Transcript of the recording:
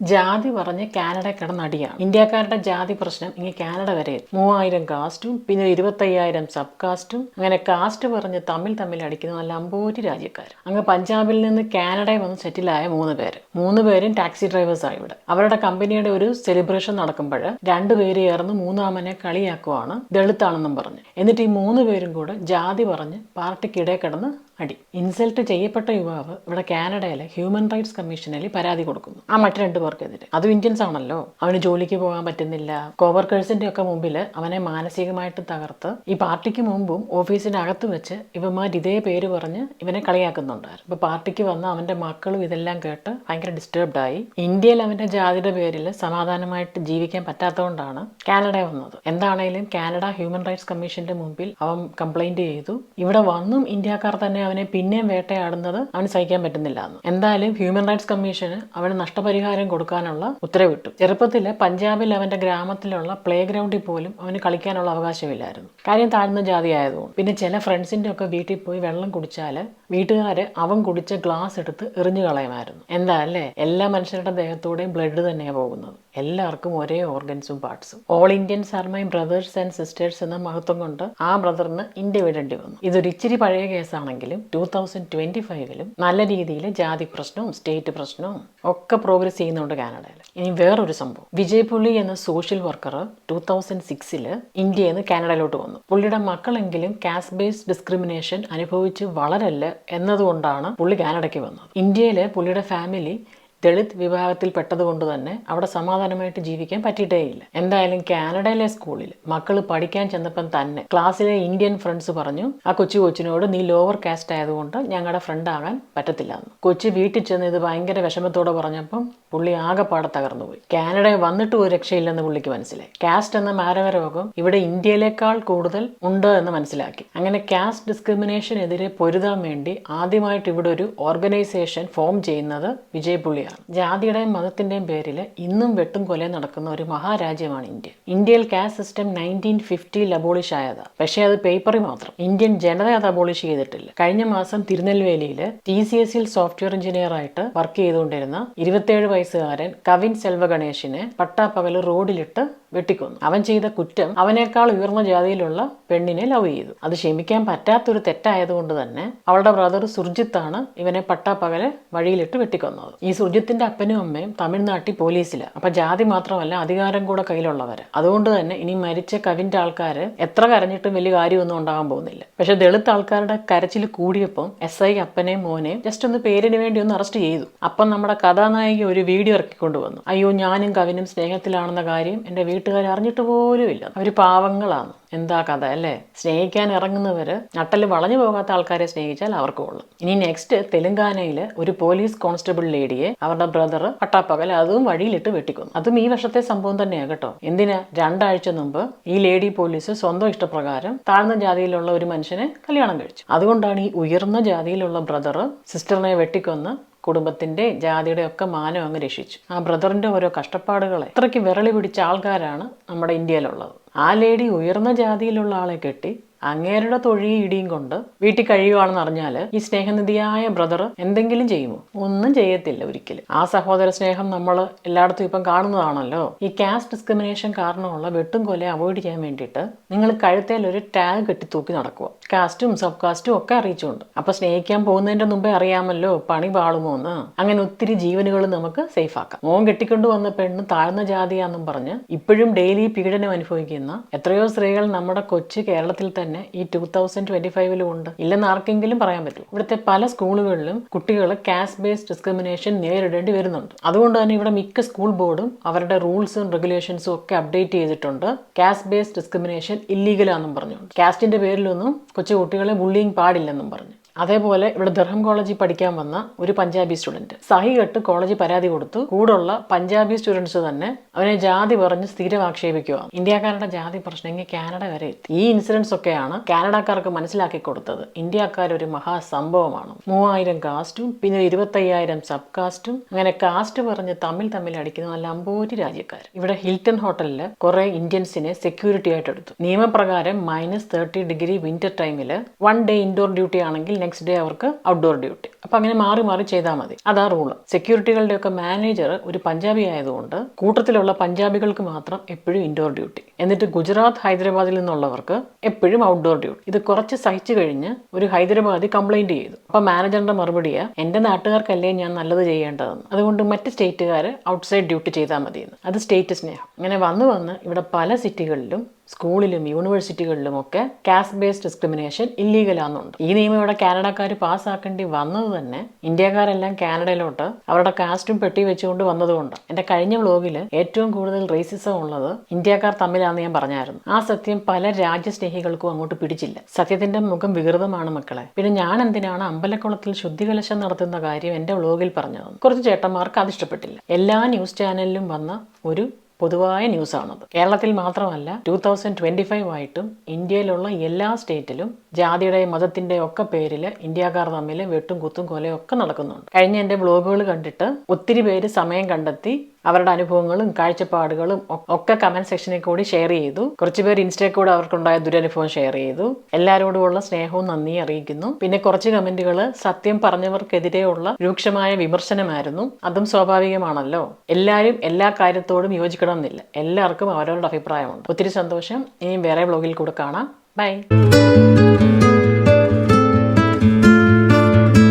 ജാതി പറഞ്ഞ് കാനഡ കിടന്നടിയാണ്. ഇന്ത്യക്കാരുടെ ജാതി പ്രശ്നം ഇങ്ങനെ കാനഡ വരെ. മൂവായിരം കാസ്റ്റും പിന്നെ ഇരുപത്തയ്യായിരം സബ് കാസ്റ്റും. അങ്ങനെ കാസ്റ്റ് പറഞ്ഞ് തമ്മിൽ തമ്മിൽ അടിക്കുന്ന നല്ല അമ്പൂരി രാജ്യക്കാർ അങ്ങ് പഞ്ചാബിൽ നിന്ന് കാനഡയിൽ വന്ന് സെറ്റിലായ മൂന്ന് പേര്. മൂന്ന് പേരും ടാക്സി ഡ്രൈവേഴ്സായി ഇവിടെ. അവരുടെ കമ്പനിയുടെ ഒരു സെലിബ്രേഷൻ നടക്കുമ്പോൾ രണ്ടുപേര് ചേർന്ന് മൂന്നാമനെ കളിയാക്കുവാണ് ദളിത്താണെന്നും പറഞ്ഞ്. എന്നിട്ട് ഈ മൂന്ന് പേരും കൂടെ ജാതി പറഞ്ഞ് പാർട്ടിക്കിടെ കിടന്ന് അടി. ഇൻസൾട്ട് ചെയ്യപ്പെട്ട യുവാവ് ഇവിടെ കാനഡയിലെ ഹ്യൂമൻ റൈറ്റ്സ് കമ്മീഷനിൽ പരാതി കൊടുക്കുന്നു. ആ മറ്റു രണ്ടു പേർക്കെതിരെ അതും ഇന്ത്യൻസ് ആണല്ലോ. അവന് ജോലിക്ക് പോകാൻ പറ്റുന്നില്ല. കോവർക്കേഴ്സിന്റെ ഒക്കെ മുമ്പിൽ അവനെ മാനസികമായിട്ട് തകർത്ത് ഈ പാർട്ടിക്ക് മുമ്പും ഓഫീസിനകത്ത് വെച്ച് ഇവന്മാർ ഇതേ പേര് പറഞ്ഞ് ഇവനെ കളിയാക്കുന്നുണ്ടായിരുന്നു. ഇപ്പൊ പാർട്ടിക്ക് വന്ന അവന്റെ മക്കളും ഇതെല്ലാം കേട്ട് ഭയങ്കര ഡിസ്റ്റർബ്ഡ് ആയി. ഇന്ത്യയിൽ അവന്റെ ജാതിയുടെ പേരിൽ സമാധാനമായിട്ട് ജീവിക്കാൻ പറ്റാത്തതുകൊണ്ടാണ് കാനഡ വന്നത്. എന്താണേലും കാനഡ ഹ്യൂമൻ റൈറ്റ്സ് കമ്മീഷന്റെ മുമ്പിൽ അവൻ കംപ്ലൈന്റ് ചെയ്തു. ഇവിടെ വന്നും ഇന്ത്യക്കാർ തന്നെ അവനെ പിന്നെയും വേട്ടയാടുന്നത് അവന് സഹിക്കാൻ പറ്റുന്നില്ല എന്ന് എന്തായാലും ഹ്യൂമൻ റൈറ്റ്സ് കമ്മീഷന് അവന് നഷ്ടപരിഹാരം കൊടുക്കാനുള്ള ഉത്തരവിട്ടു. ചെറുപ്പത്തിൽ പഞ്ചാബിൽ അവന്റെ ഗ്രാമത്തിലുള്ള പ്ലേ ഗ്രൗണ്ടിൽ പോലും അവന് കളിക്കാനുള്ള അവകാശമില്ലായിരുന്നു. കാര്യം താഴ്ന്ന ജാതി ആയതുകൊണ്ട് പിന്നെ ചില ഫ്രണ്ട്സിന്റെ ഒക്കെ വീട്ടിൽ പോയി വെള്ളം കുടിച്ചാൽ വീട്ടുകാര് അവൻ കുടിച്ച ഗ്ലാസ് എടുത്ത് എറിഞ്ഞു കളയുമായിരുന്നു. എന്താ അല്ലേ എല്ലാ മനുഷ്യരുടെ ദേഹത്തൂടെയും ബ്ലഡ് തന്നെയാണ് പോകുന്നത്. എല്ലാവർക്കും ഒരേ ഓർഗൻസും പാർട്സും all Indians are my brothers and sisters എന്ന മഹത്വം കൊണ്ട് ആ ബ്രദറിന് ഇന്ത്യ വിടേണ്ടി വന്നു. ഇതൊരു ഇച്ചിരി പഴയ കേസാണെങ്കിലും ടൂ തൗസൻഡ് ട്വന്റി ഫൈവിലും നല്ല രീതിയിൽ ജാതി പ്രശ്നവും സ്റ്റേറ്റ് പ്രശ്നവും ഒക്കെ പ്രോഗ്രസ് ചെയ്യുന്നുണ്ട് കാനഡയിൽ ഇനി വേറൊരു സംഭവം. വിജയ് പുള്ളി എന്ന സോഷ്യൽ വർക്കർ ടൂ തൗസൻഡ് സിക്സിൽ ഇന്ത്യയിൽ നിന്ന് കാനഡയിലോട്ട് വന്നു. പുള്ളിയുടെ മക്കളെങ്കിലും കാസ്റ്റ് ബേസ്ഡ് ഡിസ്ക്രിമിനേഷൻ അനുഭവിച്ച് വളരല്ല എന്നതുകൊണ്ടാണ് പുള്ളി കാനഡയ്ക്ക് വന്നത്. ഇന്ത്യയിൽ പുള്ളിയുടെ ഫാമിലി ദളിത് വിഭാഗത്തിൽ പെട്ടതുകൊണ്ട് തന്നെ അവിടെ സമാധാനമായിട്ട് ജീവിക്കാൻ പറ്റിയിട്ടേയില്ല. എന്തായാലും കാനഡയിലെ സ്കൂളിൽ മക്കൾ പഠിക്കാൻ ചെന്നപ്പം തന്നെ ക്ലാസ്സിലെ ഇന്ത്യൻ ഫ്രണ്ട്സ് പറഞ്ഞു ആ കൊച്ചു കൊച്ചിനോട് നീ ലോവർ കാസ്റ്റ് ആയതുകൊണ്ട് ഞങ്ങളുടെ ഫ്രണ്ട് ആകാൻ പറ്റത്തില്ല എന്ന് കൊച്ചു വീട്ടിൽ ചെന്ന് ഇത് ഭയങ്കര വിഷമത്തോടെ പറഞ്ഞപ്പം പുള്ളി ആകെപ്പാടെ തകർന്നു പോയി. കാനഡയിൽ വന്നിട്ട് ഒരു രക്ഷയില്ലെന്ന് പുള്ളിക്ക് മനസ്സിലായി. കാസ്റ്റ് എന്ന മാരകരോഗം ഇവിടെ ഇന്ത്യയിലേക്കാൾ കൂടുതൽ ഉണ്ട് എന്ന് മനസ്സിലാക്കി. അങ്ങനെ കാസ്റ്റ് ഡിസ്ക്രിമിനേഷനെതിരെ പൊരുതാൻ വേണ്ടി ആദ്യമായിട്ട് ഇവിടെ ഒരു ഓർഗനൈസേഷൻ ഫോം ചെയ്യുന്നത് വിജയ് പുള്ളിയാണ് ജാതിയുടെയും മതത്തിന്റെയും പേരിൽ ഇന്നും വെട്ടും കൊലയും നടക്കുന്ന ഒരു മഹാരാജ്യമാണ് ഇന്ത്യ. ഇന്ത്യയിൽ കാസ്റ്റ് സിസ്റ്റം നയന്റീൻ ഫിഫ്റ്റിയിൽ അബോളിഷ് ആയതാണ് പക്ഷേ അത് പേപ്പറിൽ മാത്രം. ഇന്ത്യൻ ജനത അത് അബോളിഷ് ചെയ്തിട്ടില്ല. കഴിഞ്ഞ മാസം തിരുനെൽവേലിയിൽ ടി സി എസിൽ സോഫ്റ്റ്വെയർ എഞ്ചിനീയർ ആയിട്ട് വർക്ക് ചെയ്തുകൊണ്ടിരുന്ന ഇരുപത്തേഴ് വയസ്സുകാരൻ കവിൻ സെൽവഗണേഷിനെ പട്ടാപ്പകൽ റോഡിലിട്ട് വെട്ടിക്കൊന്നു. അവൻ ചെയ്ത കുറ്റം അവനേക്കാൾ ഉയർന്ന ജാതിയിലുള്ള പെണ്ണിനെ ലവ് ചെയ്തു. അത് ക്ഷമിക്കാൻ പറ്റാത്തൊരു തെറ്റായതുകൊണ്ട് തന്നെ അവളുടെ ബ്രദർ സുർജിത്താണ് ഇവനെ പട്ടാപ്പകലെ വഴിയിലിട്ട് വെട്ടിക്കൊന്നത്. ഈ സുർജിത്തിന്റെ അപ്പനും അമ്മയും തമിഴ്നാട്ടിൽ പോലീസിലാണ് അപ്പൊ ജാതി മാത്രമല്ല അധികാരം കൂടെ കയ്യിലുള്ളവര്. അതുകൊണ്ട് തന്നെ ഇനി മരിച്ച കവിന്റെ ആൾക്കാര് എത്ര കരഞ്ഞിട്ടും വലിയ കാര്യമൊന്നും ഉണ്ടാകാൻ പോകുന്നില്ല. പക്ഷെ ദളിത് ആൾക്കാരുടെ കരച്ചിൽ കൂടിയപ്പം എസ് ഐ അപ്പനെയും മോനെയും ജസ്റ്റ് ഒന്ന് പേരിന് വേണ്ടി ഒന്ന് അറസ്റ്റ് ചെയ്തു. അപ്പം നമ്മുടെ കഥാനായിക ഒരു വീഡിയോ ഇറക്കിക്കൊണ്ടുവന്നു. അയ്യോ ഞാനും കവിനും സ്നേഹത്തിലാണെന്ന കാര്യം എന്റെ വീട്ടുകാർ അറിഞ്ഞിട്ട് പോലുമില്ല. അവർ പാവങ്ങളാണ്. എന്താ കഥ അല്ലേ? സ്നേഹിക്കാൻ ഇറങ്ങുന്നവർ നട്ടൽ വളഞ്ഞു പോകാത്ത ആൾക്കാരെ സ്നേഹിച്ചാൽ അവർക്ക് കൊള്ളും. ഇനി നെക്സ്റ്റ് തെലുങ്കാനയിൽ ഒരു പോലീസ് കോൺസ്റ്റബിൾ ലേഡിയെ അവരുടെ ബ്രദർ പട്ടാപ്പകൽ അതും വഴിയിലിട്ട് വെട്ടിക്കുന്നു. അതും ഈ വർഷത്തെ സംഭവം തന്നെയാണ് കേട്ടോ. എന്തിനാ? രണ്ടാഴ്ച മുമ്പ് ഈ ലേഡി പോലീസ് സ്വന്തം ഇഷ്ടപ്രകാരം താഴ്ന്ന ജാതിയിലുള്ള ഒരു മനുഷ്യനെ കല്യാണം കഴിച്ചു. അതുകൊണ്ടാണ് ഈ ഉയർന്ന ജാതിയിലുള്ള ബ്രദർ സിസ്റ്ററിനെ വെട്ടിക്കൊന്ന് കുടുംബത്തിന്റെ ജാതിയുടെ ഒക്കെ മാനം അങ്ങ് രക്ഷിച്ചു. ആ ബ്രദറിന്റെ ഓരോ കഷ്ടപ്പാടുകളെ അത്രയ്ക്ക് വിരളി പിടിച്ച ആൾക്കാരാണ് നമ്മുടെ ഇന്ത്യയിലുള്ളത്. ആ ലേഡി ഉയർന്ന ജാതിയിലുള്ള ആളെ കെട്ടി അങ്ങേരുടെ തൊഴിൽ ഇടിയും കൊണ്ട് വീട്ടിൽ കഴിയുവാണെന്ന് അറിഞ്ഞാൽ ഈ സ്നേഹനിധിയായ ബ്രദർ എന്തെങ്കിലും ചെയ്യുമോ? ഒന്നും ചെയ്യത്തില്ല ഒരിക്കലും. ആ സഹോദര സ്നേഹം നമ്മൾ എല്ലായിടത്തും ഇപ്പം കാണുന്നതാണല്ലോ. ഈ കാസ്റ്റ് ഡിസ്ക്രിമിനേഷൻ കാരണമുള്ള വെട്ടും കൊല അവോയ്ഡ് ചെയ്യാൻ വേണ്ടിയിട്ട് നിങ്ങൾ കഴുത്തേൽ ഒരു ടാഗ് കെട്ടി തൂക്കി നടക്കുക കാസ്റ്റും സബ് കാസ്റ്റും ഒക്കെ അറിയിച്ചുകൊണ്ട്. അപ്പൊ സ്നേഹിക്കാൻ പോകുന്നതിന്റെ മുമ്പേ അറിയാമല്ലോ പണി പാളുമോ എന്ന്. അങ്ങനെ ഒത്തിരി ജീവനുകൾ നമുക്ക് സേഫ് ആക്കാം. മോൻ കെട്ടിക്കൊണ്ട് വന്ന പെണ്ണ് താഴ്ന്ന ജാതിയാന്നും പറഞ്ഞ് ഇപ്പോഴും ഡെയിലി പീഡനം അനുഭവിക്കുന്ന എത്രയോ സ്ത്രീകൾ നമ്മുടെ കൊച്ചു കേരളത്തിൽ തന്നെ ഈ ടൂ തൗസൻഡ് ട്വന്റി ഫൈവിലും ഉണ്ട്. ഇല്ലെന്ന് ആർക്കെങ്കിലും പറയാൻ പറ്റും. ഇവിടുത്തെ പല സ്കൂളുകളിലും കുട്ടികൾ കാസ്റ്റ് ബേസ്ഡ് ഡിസ്ക്രിമിനേഷൻ നേരിടേണ്ടി വരുന്നുണ്ട്. അതുകൊണ്ട് തന്നെ ഇവിടെ മിക്ക സ്കൂൾ ബോർഡും അവരുടെ റൂൾസും റെഗുലേഷൻസും ഒക്കെ അപ്ഡേറ്റ് ചെയ്തിട്ടുണ്ട്. കാസ്റ്റ് ബേസ്ഡ് ഡിസ്ക്രിമിനേഷൻ ഇല്ലീഗലാണെന്നും പറഞ്ഞുകൊണ്ട്. കാസ്റ്റിന്റെ പേരിലൊന്നും കൊച്ചു കുട്ടികളെ ബുള്ളിങ് പാടില്ലെന്നും പറഞ്ഞു. അതേപോലെ ഇവിടെ ദർഹം കോളേജിൽ പഠിക്കാൻ വന്ന ഒരു പഞ്ചാബി സ്റ്റുഡന്റ് സഹി കെട്ട് കോളേജിൽ പരാതി കൊടുത്തു. കൂടുള്ള പഞ്ചാബി സ്റ്റുഡൻസ് തന്നെ അവനെ ജാതി പറഞ്ഞ് സ്ഥിരം ആക്ഷേപിക്കുക ഇന്ത്യക്കാരുടെ ജാതി പ്രശ്നം ഇങ്ങനെ കാനഡ വരെ എത്തി. ഈ ഇൻസിഡൻസ് ഒക്കെയാണ് കാനഡക്കാർക്ക് മനസ്സിലാക്കി കൊടുത്തത്. ഇന്ത്യക്കാർ ഒരു മഹാസംഭവമാണ് മൂവായിരം കാസ്റ്റും പിന്നെ ഇരുപത്തയ്യായിരം സബ് കാസ്റ്റും അങ്ങനെ കാസ്റ്റ് പറഞ്ഞ് തമ്മിൽ തമ്മിൽ അടിക്കുന്ന നല്ല അമ്പൂരി രാജ്യക്കാർ. ഇവിടെ ഹിൽട്ടൺ ഹോട്ടലിൽ കുറെ ഇന്ത്യൻസിനെ സെക്യൂരിറ്റി ആയിട്ട് എടുത്തു. നിയമപ്രകാരം മൈനസ് തേർട്ടി ഡിഗ്രി വിന്റർ ടൈമിൽ വൺ ഡേ ഇൻഡോർ ഡ്യൂട്ടി ആണെങ്കിൽ നെക്സ്റ്റ് ഡേ അവർക്ക് ഔട്ട്ഡോർ ഡ്യൂട്ടി അപ്പം അങ്ങനെ മാറി മാറി ചെയ്താൽ മതി. അതാ റൂൾ സെക്യൂരിറ്റികളുടെ ഒക്കെ മാനേജർ ഒരു പഞ്ചാബി ആയതുകൊണ്ട് കൂട്ടത്തിലുള്ള പഞ്ചാബികൾക്ക് മാത്രം എപ്പോഴും ഇൻഡോർ ഡ്യൂട്ടി എന്നിട്ട് ഗുജറാത്ത് ഹൈദരാബാദിൽ നിന്നുള്ളവർക്ക് എപ്പോഴും ഔട്ട്ഡോർ ഡ്യൂട്ടി ഇത് കുറച്ച് സഹിച്ചു കഴിഞ്ഞ് ഒരു ഹൈദരാബാദി കംപ്ലൈന്റ് ചെയ്തു. അപ്പം മാനേജറിന്റെ മറുപടിയാ എന്റെ നാട്ടുകാർക്കല്ലേ ഞാൻ നല്ലത് ചെയ്യേണ്ടതെന്ന്. അതുകൊണ്ട് മറ്റ് സ്റ്റേറ്റുകാർ ഔട്ട്സൈഡ് ഡ്യൂട്ടി ചെയ്താൽ മതിയെന്ന്. അത് സ്റ്റേറ്റ് സ്നേഹം. അങ്ങനെ വന്ന് വന്ന് ഇവിടെ പല സിറ്റികളിലും സ്കൂളിലും യൂണിവേഴ്സിറ്റികളിലും ഒക്കെ കാസ്റ്റ് ബേസ്ഡ് ഡിസ്ക്രിമിനേഷൻ ഇല്ലീഗലാണെന്നുണ്ട് ഈ നിയമം ഇവിടെ കാനഡക്കാർ പാസ്സാക്കേണ്ടി വന്നത് തന്നെ ഇന്ത്യക്കാരെല്ലാം കാനഡയിലോട്ട് അവരുടെ കാസ്റ്റും പെട്ടി വെച്ചുകൊണ്ട് വന്നതുകൊണ്ട്. എന്റെ കഴിഞ്ഞ വ്ലോഗിൽ ഏറ്റവും കൂടുതൽ റേസിസം ഉള്ളത് ഇന്ത്യക്കാർ തമ്മിലാണെന്ന് ഞാൻ പറഞ്ഞായിരുന്നു. ആ സത്യം പല രാജ്യസ്നേഹികൾക്കും അങ്ങോട്ട് പിടിച്ചില്ല. സത്യത്തിന്റെ മുഖം വികൃതമാണ് മക്കളെ. പിന്നെ ഞാൻ എന്തിനാണ് അമ്പലക്കുളത്തിൽ ശുദ്ധികലശം നടത്തുന്ന കാര്യം എന്റെ വ്ലോഗിൽ പറഞ്ഞത്? കുറച്ച് ചേട്ടന്മാർക്ക് അത് ഇഷ്ടപ്പെട്ടില്ല. എല്ലാ ന്യൂസ് ചാനലിലും വന്ന ഒരു പൊതുവായ ന്യൂസാണത്. കേരളത്തിൽ മാത്രമല്ല ടൂ തൗസൻഡ് ട്വന്റി ഫൈവ് ആയിട്ടും ഇന്ത്യയിലുള്ള എല്ലാ സ്റ്റേറ്റിലും ജാതിയുടെ മതത്തിന്റെ ഒക്കെ പേരിൽ ഇന്ത്യക്കാർ തമ്മിൽ വെട്ടും കുത്തും കൊലയും ഒക്കെ നടക്കുന്നുണ്ട്. കഴിഞ്ഞ എന്റെ ബ്ലോഗുകൾ കണ്ടിട്ട് ഒത്തിരി പേര് സമയം കണ്ടെത്തി അവരുടെ അനുഭവങ്ങളും കാഴ്ചപ്പാടുകളും ഒക്കെ കമന്റ് സെക്ഷനിൽ കൂടി ഷെയർ ചെയ്തു. കുറച്ചുപേർ ഇൻസ്റ്റയിൽ കൂടെ അവർക്കുണ്ടായ ദുരനുഭവം ഷെയർ ചെയ്തു. എല്ലാവരോടുമുള്ള സ്നേഹവും നന്ദി അറിയിക്കുന്നു. പിന്നെ കുറച്ച് കമന്റുകൾ സത്യം പറഞ്ഞവർക്കെതിരെയുള്ള രൂക്ഷമായ വിമർശനമായിരുന്നു. അതും സ്വാഭാവികമാണല്ലോ. എല്ലാവരും എല്ലാ കാര്യത്തോടും യോജിക്കണം എന്നില്ല എല്ലാവർക്കും അവരവരുടെ അഭിപ്രായമുണ്ട്. ഒത്തിരി സന്തോഷം. ഇനിയും വേറെ ബ്ലോഗിൽ കൂടെ കാണാം. ബൈ